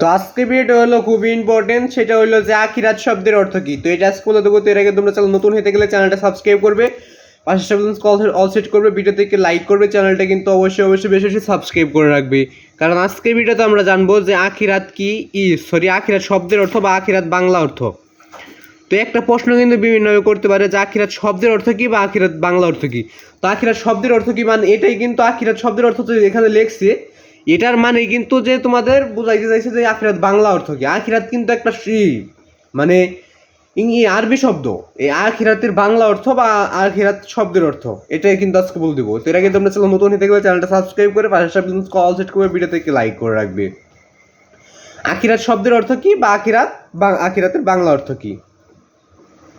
তো আজকে ভিডিওটা হলো খুবই ইম্পর্টেন্ট সেটা হলো যে আখিরাত শব্দের অর্থ কি? তো এটা আজকে বলে দেবো, তো এর আগে তোমরা চ্যানেল নতুন হতে গেলে চ্যানেলটা সাবস্ক্রাইব করবে, পাশে কল অল সেট করবে ভিডিও থেকে লাইক করবে চ্যানেলটা কিন্তু অবশ্যই অবশ্যই বেশি বেশি সাবস্ক্রাইব করে রাখবে। কারণ আজকে ভিডিওতে আমরা জানব যে আখিরাত কি, ই সরি আখিরাত শব্দের অর্থ বা আখিরাত বাংলা অর্থ। তো একটা প্রশ্ন কিন্তু বিভিন্নভাবে করতে পারে যে আখিরাত শব্দের অর্থ কি বা আখিরাত বাংলা অর্থ কি? তো আখিরাত শব্দের অর্থ কি মানে এটাই কিন্তু আখিরাত শব্দের অর্থ তো এখানে লেখছে। এটার মানে কিন্তু যে তোমাদের বোঝাইতে চাইছে যে আখিরাত বাংলা অর্থ কি? আখিরাত কিন্তু একটা শ্রী মানে আরবি শব্দ। এই আখিরাতের বাংলা অর্থ বা আখিরাত শব্দের অর্থ। এটাই কিন্তু আজকে বলে দেবো। তো এর আগে তোমরা চ্যানেল নতুন গেলে চ্যানেলটা সাবস্ক্রাইব করে পাশে কল সেট করে ভিডিও থেকে লাইক করে রাখবে। আখিরাত শব্দের অর্থ কি বা আখিরাত বা আখিরাতের বাংলা অর্থ কি?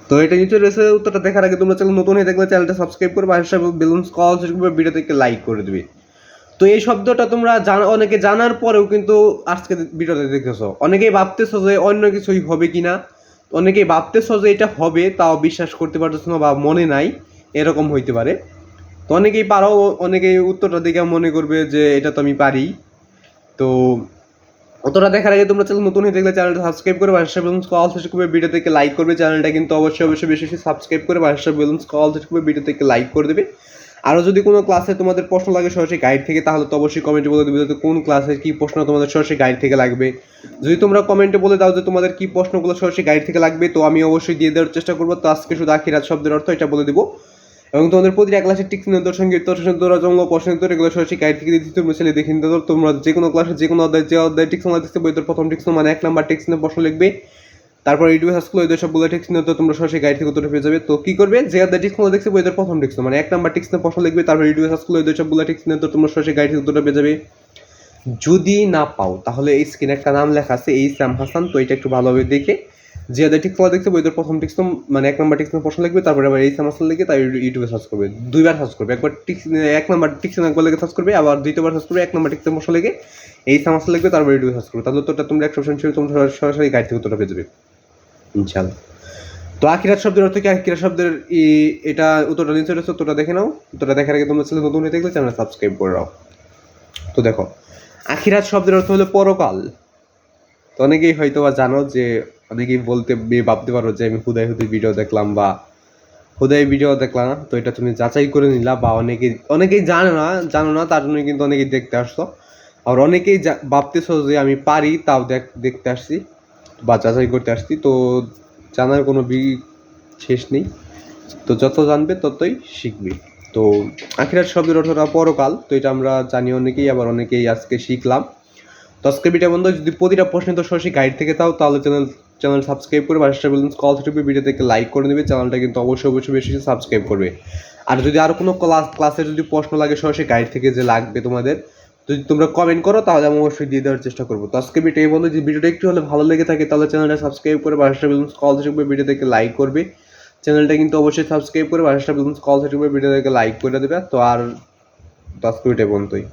তো এটা নিচে রয়েছে উত্তরটা দেখার আগে তোমরা চ্যানেল নতুন হয়ে থাকলে চ্যানেলটা সাবস্ক্রাইব করে পাশে বেলুন কল সেট করে ভিডিও থেকে লাইক করে দেবে। তো এই শব্দটা তোমরা জানা, অনেকে জানার পরেও কিন্তু আজকে ভিডিওতে দেখেছ। অনেকেই ভাবতেছো যে অন্য কিছুই হবে কিনা। অনেকেই ভাবতেছো যে এটা হবে, তাও বিশ্বাস করতে পারতেছো না বা মনে নাই, এরকম হইতে পারে। তো অনেকেই পারো, অনেকেই উত্তরটা দেখে মনে করবে যে এটা তো আমি পারি। তো অতটা দেখার আগে তোমরা চ্যানেল নতুন হয়ে থাকলে চ্যানেলটা সাবস্ক্রাইব করে বাসার বেলুন্স কল শেষ করবে ভিডিও থেকে লাইক করবে। চ্যানেলটা কিন্তু অবশ্যই অবশ্যই বেশি বেশি সাবস্ক্রাইব করে বাসার বেলুন্স কল শেষ করবে ভিডিও থেকে লাইক করে দেবে। আরও যদি কোনো ক্লাসে তোমাদের প্রশ্ন লাগে সরাসরি গাইড থেকে, তাহলে তো অবশ্যই কমেন্টে বলে দেবে কোন ক্লাসে কী প্রশ্ন তোমাদের সরাসরি গাইড থেকে লাগবে। যদি তোমরা কমেন্টে বলে দাও যে তোমাদের কী প্রশ্নগুলো সরাসরি গাইড থেকে লাগবে, তো আমি অবশ্যই দিয়ে দেওয়ার চেষ্টা করব। তো আজকে শুধু আখিরাত শব্দের অর্থ এটা বলে দেবো। এবং তোমাদের প্রতিটা ক্লাসে টিক্স নির্দর সংগীত দর্শন জঙ্গ প্রশ্ন উত্তর এগুলো সরাসরি গাইড থেকে দিচ্ছি তোমরা ছেলে দেখে নিতে তোমরা যে কোনো ক্লাসে যে কোনো অধ্যায়, যে অধ্যায় টিক্স আমার দিচ্ছে বইতে প্রথম টিক্স মানে এক নাম্বার টিক্স নিয়ে প্রশ্ন লিখবে। তারপর ইউটিউবে সার্চ করলে ওই সবগুলো টিক্স নিয়ে তো তোমরা সরাসরি গাইড থেকে উত্তর পেয়ে যাবে। তো কি করবে? যে টিক্সগুলো দেখছে বইদের প্রথম টিক্স মানে এক নাম্বার টিক্স নিয়ে প্রশ্ন লিখবে, তারপর ইউটিউবে সার্চ করলে ওই সবগুলো টিক্স নিয়ে তো তোমরা সরাসরি গাইড থেকে উত্তরটা পেয়ে যাবে। যদি না পাও, তাহলে এই স্ক্রিনে একটা নাম লেখা আছে, এই স্যাম হাসান, তো এটা একটু ভালোভাবে দেখে। যে অধ্যায় টিক্সগুলো দেখছে বইদের প্রথম টিক্স মানে এক নাম্বার টিক্স প্রশ্ন লিখবে, তারপরে আবার এই হাসান লিখে তাই ইউটিউবে সার্চ করবে। দুইবার সার্চ করবে। একবার টিক্স এক নাম্বার টিক্স একবার লিখে সার্চ করবে, আবার দ্বিতীয়বার সার্চ করবে, এক নাম্বার টিক্স প্রশ্ন লিখে, এই স্যাম হাসান লিখবে, তারপর ইউটিউবে সার্চ করবে। তাহলে তোটা তোমরা একশো পার্সেন্ট তোমরা সরাসরি গাইড থেকে উত্তরটা পেয়ে যাবে। ইনশাল্লাহ তো আখিরাত শব্দের অর্থ কি? আখিরাত শব্দের ই, এটা উত্তরটা নিচে রয়েছে, উত্তরটা দেখে নাও। উত্তরটা দেখার আগে তোমরা ছেলে নতুন থাকলে চ্যানেল সাবস্ক্রাইব করে নাও তো দেখো, আখিরাত শব্দের অর্থ হলো পরকাল। তো অনেকেই হয়তো বা জানো যে, অনেকেই বলতে ভাবতে পারো যে আমি হুদাই হুদাই ভিডিও দেখলাম বা হুদাই ভিডিও দেখলাম। তো এটা তুমি যাচাই করে নিলা বা অনেকেই অনেকেই জানো না জানো না, তার জন্য কিন্তু অনেকেই দেখতে আসছো। আর অনেকেই ভাবতেছো যে আমি পারি, তাও দেখ, দেখতে আসছি। বা যাচাই করতে আসছি, তো জানার কোনো বি শেষ নেই। তো যত জানবে ততই শিখবে। তো আখিরাত শব্দের অর্থটা পরকাল তো এটা আমরা জানি অনেকেই, আবার অনেকেই আজকে শিখলাম। তো আজকে ভিডিও বন্ধু, যদি প্রতিটা প্রশ্নে তো সরাসরি গাইড থেকে তাও, তাহলে চ্যানেল চ্যানেল সাবস্ক্রাইব করে বাসাটা বলুন কল থেকে ভিডিও থেকে লাইক করে নেবে চ্যানেলটা কিন্তু অবশ্যই অবশ্যই বেশি সাবস্ক্রাইব করবে। আর যদি আরও কোনো ক্লাস ক্লাসে যদি প্রশ্ন লাগে সরাসরি গাইড থেকে যে লাগবে তোমাদের যদি তোমরা কমেন্ট করো, তাহলে আমি অবশ্যই দিয়ে দেওয়ার চেষ্টা করব। তো আজকে ভিডিও এই বন্ধু যদি ভিডিওটা একটু হলে ভালো লেগে থাকে, তাহলে চ্যানেলটা সাবস্ক্রাইব করে বাসটা বেলুন কল থেকে ভিডিও থেকে লাইক করবে। চ্যানেলটা কিন্তু অবশ্যই সাবস্ক্রাইব করে বাসটা বেলুন কল থেকে ভিডিও থেকে লাইক করে দেবে। তো আর আজকে ভিডিও পর্যন্তই।